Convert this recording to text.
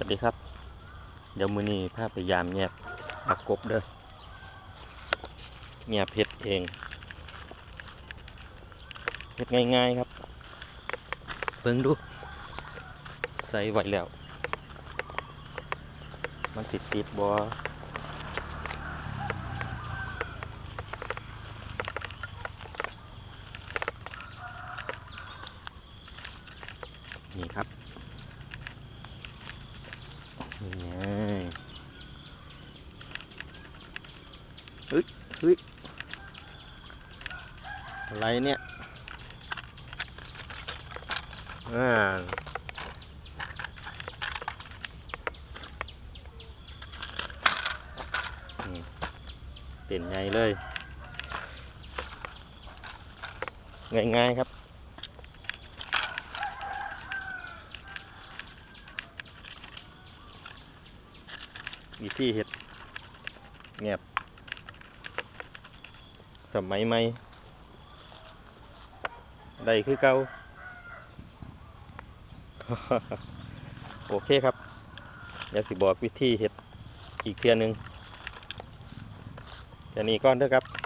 วัสดีครับ เดี๋ยวมือนี้พาไปยามแยบปักกบเด้อเงียบเพ็ดเองเพ็ดง่ายๆครับเบิ่งดู ใส่ไว้แล้ว มันติดติดบ่นี่ครับ ฮ้ยเฮ้ยอะไรเนี่ยอ่านี่เต็นใหญ่เลย ง่ายๆครับ วิธีเห็ดแงบสมัยใหม่ได้คือเก่าโอเคครับเดี๋ยวสิบอกวิธีเห็ดอีกเทียหนึงแค่นี้ก่อนเด้อครับ